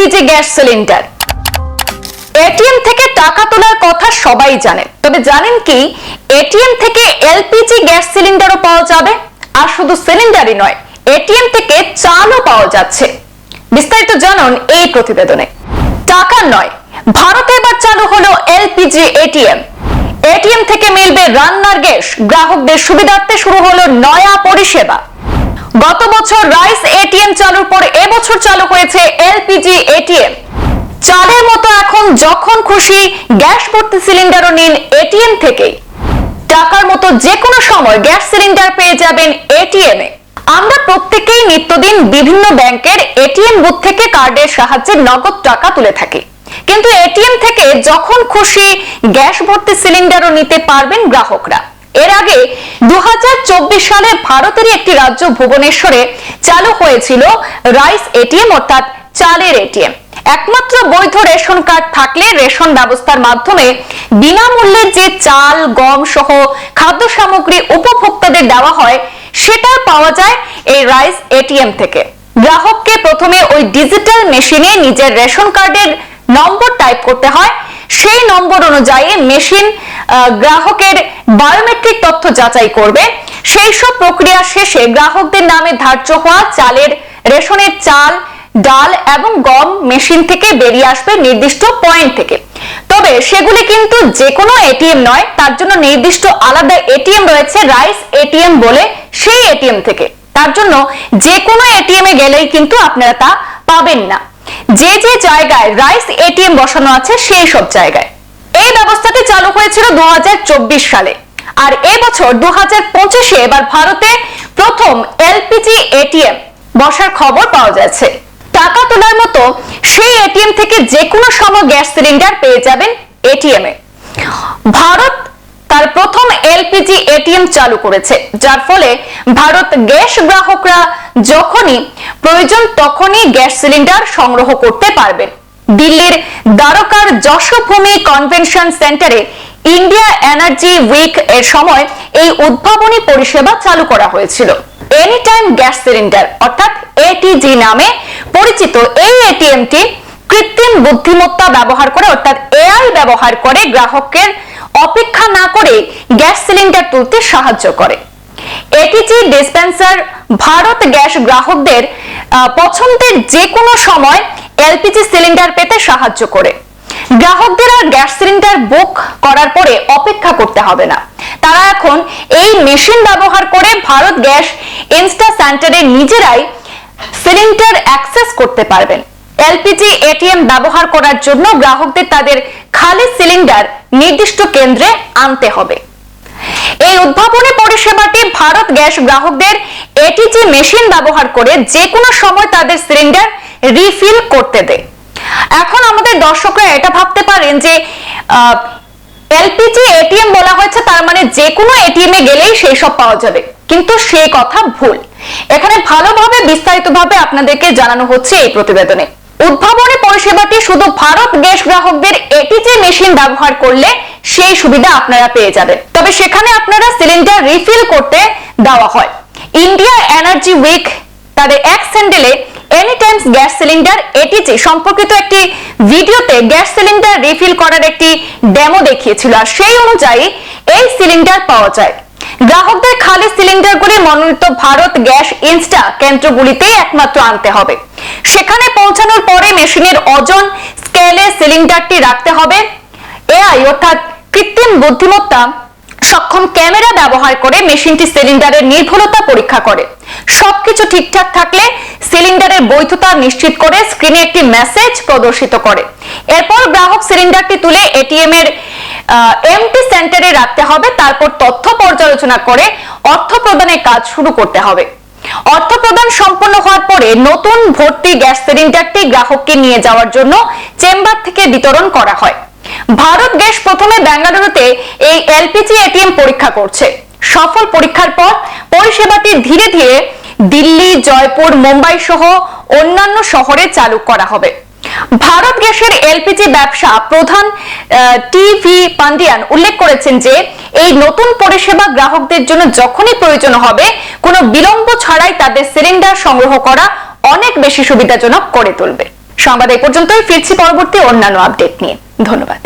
LPG gas cylinder ATM থেকে টাকা তোলার কথা সবাই জানেন তবে জানেন কি এটিএম থেকে এলপিজি গ্যাস সিলিন্ডারও পাওয়া যাবে, আর শুধু সিলিন্ডারই নয় এটিএম থেকে চালও পাওয়া যাচ্ছে। বিস্তারিত জানুন এই প্রতিবেদনে। টাকা নয়, ভারতে এবার চালু হলো এলপিজি এটিএম এটিএম থেকে মিলবে রান্নার গ্যাস, গ্রাহকদের সুবিধার্থে শুরু হলো নয়া পরিষেবা। গত বছর রাইস এটিএম চালুর পর এবছর চালু হয়েছে এলপিজি এটিএম। চালের মতো এখন যখন খুশি গ্যাস ভর্তি সিলিন্ডারও নিন এটিএম থেকেই। টাকার মতো যে কোনো সময় গ্যাস সিলিন্ডার পেয়ে যাবেন এটিএম। এ আমরা প্রত্যেকেই নিত্যদিন বিভিন্ন ব্যাংকের এটিএম বুথ থেকে কার্ডের সাহায্যে নগদ টাকা তুলে থাকি। কিন্তু এটিএম থেকে যখন খুশি গ্যাস ভর্তি সিলিন্ডারও নিতে পারবেন গ্রাহকরা। এর আগে দু সালে ভারতেরই একটি রাজ্য ভুবনেশ্বরে চালু হয়েছিল রাইস এটিএম, অর্থাৎ চালের এটিএম। একমাত্র বৈধ রেশন কার্ড থাকলে রেশন ব্যবস্থার মাধ্যমে বিনামূল্যে যে চাল, গম সহ খাদ্য সামগ্রী উপভোক্তাদের দেওয়া হয়, সেটা পাওয়া যায় এই রাইস এটিএম থেকে। গ্রাহককে প্রথমে ওই ডিজিটাল মেশিনে নিজের রেশন কার্ডের নম্বর টাইপ করতে হয়। সেই নম্বর অনুযায়ী মেশিন গ্রাহকের বায়োমেট্রিক তথ্য যাচাই করবে। সেই সব প্রক্রিয়া শেষে গ্রাহকদের নামে ধার্য হওয়া চালের রেশনের চাল, ডাল এবং গম মেশিন থেকে বেরিয়ে আসবে নির্দিষ্ট পয়েন্ট থেকে। তবে সেগুলি কিন্তু যে কোনো এটিএম নয়, তার জন্য নির্দিষ্ট আলাদা এটিএম রয়েছে, রাইস এটিএম বলে সেই এটিএম থেকে। তার জন্য যে কোনো এটিএম এ গেলেই কিন্তু আপনারা তা পাবেন না। যে যে জায়গায় রাইস এটিএম বসানো আছে, সেই সব জায়গায়। এই ব্যবস্থাটি চালু হয়েছিল দু হাজার চব্বিশ সালে। আর এবছর দু হাজার পঁচিশে এবার ভারতে প্রথম এলপিজি এটিএম বসার খবর পাওয়া যাচ্ছে। টাকা তোলার মতো সেই এটিএম থেকে যে কোনো সময় গ্যাস সিলিন্ডার পেয়ে যাবেন এটিএম এ। ভারত তার প্রথম এলপিজি এটিএম চালু করেছে, যার ফলে ভারত গ্যাস গ্রাহকরা যখনই প্রয়োজন তখনই গ্যাস সিলিন্ডার সংগ্রহ করতে পারবেন। দিল্লির দ্বারকার যশভূমি কনভেনশন সেন্টারে ইন্ডিয়া এনার্জি উইক এর সময় এই উদ্ভাবনী পরিষেবা চালু করা হয়েছিল। এনি টাইম গ্যাস সিলিন্ডার, অর্থাৎ এটিজি নামে পরিচিত এই এটিএমটি কৃত্রিম বুদ্ধিমত্তা ব্যবহার করে, অর্থাৎ এআই ব্যবহার করে গ্রাহকের অপেক্ষা না করে গ্যাস সিলিন্ডার তুলতে সাহায্য করে। এটিজি ডিসপেন্সার ভারত গ্যাস গ্রাহকদের পছন্দের যে কোনো সময় এলপিজি সিলিন্ডার পেতে সাহায্য করে। গ্রাহকদের আর গ্যাস সিলিন্ডার বুক করার পরে অপেক্ষা করতে হবে না। তারা এখন এই মেশিন ব্যবহার করে ভারত গ্যাস ইনস্টা সেন্টারে নিজেরাই সিলিন্ডার অ্যাক্সেস করতে পারবেন। এলপিজি, এটিএম ব্যবহার করার জন্য গ্রাহকদের তাদের খালি সিলিন্ডার নির্দিষ্ট কেন্দ্রে আনতে হবে। এই উদ্ভাবনী পরিষেবাটি ভারত গ্যাস গ্রাহকদের এটিজি মেশিন ব্যবহার করে যে কোনো সময় তাদের সিলিন্ডার রিফিল করতে দেয় এখন আমাদের দর্শকরা এটা ভাবতে পারেন যে এলপিজি, এটিএম বলা হয়েছে, তার মানে যে কোনো এটিএম এ গেলেই সেই সব পাওয়া যাবে। কিন্তু সেই কথা ভুল। এখানে ভালোভাবে, বিস্তারিতভাবে আপনাদেরকে জানানো হচ্ছে এই প্রতিবেদনে। উদ্ভাবনী পরিষেবাটি শুধু ভারত গ্যাস গ্রাহকদের এটিজি মেশিন ব্যবহার করলে সেই সুবিধা আপনারা পেয়ে যাবেন। তবে সেখানে আপনারা সিলিন্ডার রিফিল করতে দেওয়া হয়। ইন্ডিয়া এনার্জি উইক, তাদের এক স্যান্ডেলে any times gas cylinder ATG সম্পর্কিত একটি ভিডিওতে গ্যাস সিলিন্ডার রিফিল করার একটি ডেমো দেখিয়েছিল আর সেই অনুযায়ী এই সিলিন্ডার পাওয়া যায়। গ্রাহকদের খালি সিলিন্ডারগুলি মনোনীত ভারত গ্যাস ইনস্টা কেন্দ্রগুলিতেই একমাত্র আনতে হবে। সেখানে পৌঁছানোর পরে মেশিনের ওজন স্কেলে সিলিন্ডারটি রাখতে হবে। এআই অর্থাৎ কৃত্রিম বুদ্ধিমত্তা, সক্ষম ক্যামেরা ব্যবহার করে মেশিনটি সিলিন্ডারের নির্ভুলতা পরীক্ষা করে। সবকিছু ঠিকঠাক থাকলে সিলিন্ডারের বৈধতা নিশ্চিত করে স্ক্রিনে একটি মেসেজ প্রদর্শিত করে। এরপর গ্রাহক সিলিন্ডারটি তুলে এটিএম এর এমটি সেন্টারে রাখতে হবে। তারপর তথ্য পর্যালোচনা করে অর্থ প্রদানের কাজ শুরু করতে হবে। অর্থ প্রদান সম্পন্ন হওয়ার পরে নতুন ভর্তি গ্যাস সিলিন্ডারটি গ্রাহককে নিয়ে যাওয়ার জন্য চেম্বার থেকে বিতরণ করা হয়। ভারত গ্যাস প্রথমে বেঙ্গালুরুতে এই এলপিজি এটিএম পরীক্ষা করছে। সফল পরীক্ষার পর পরিষেবাটি ধীরে ধীরে দিল্লি, জয়পুর, মুম্বাই সহ অন্যান্য শহরে চালু করা হবে। ভারত গ্যাসের এলপিজি ব্যবসা প্রধান টিভি পান্ডিয়ান উল্লেখ করেছেন যে, এই নতুন পরিষেবা গ্রাহকদের জন্য যখনই প্রয়োজন হবে, কোনো বিলম্ব ছাড়াই তাদের সিলিন্ডার সংগ্রহ করা অনেক বেশি সুবিধাজনক করে তুলবে। সংবাদ এই পর্যন্তই, ফিরছি পরবর্তী অন্যান্য আপডেট নিয়ে। ধন্যবাদ।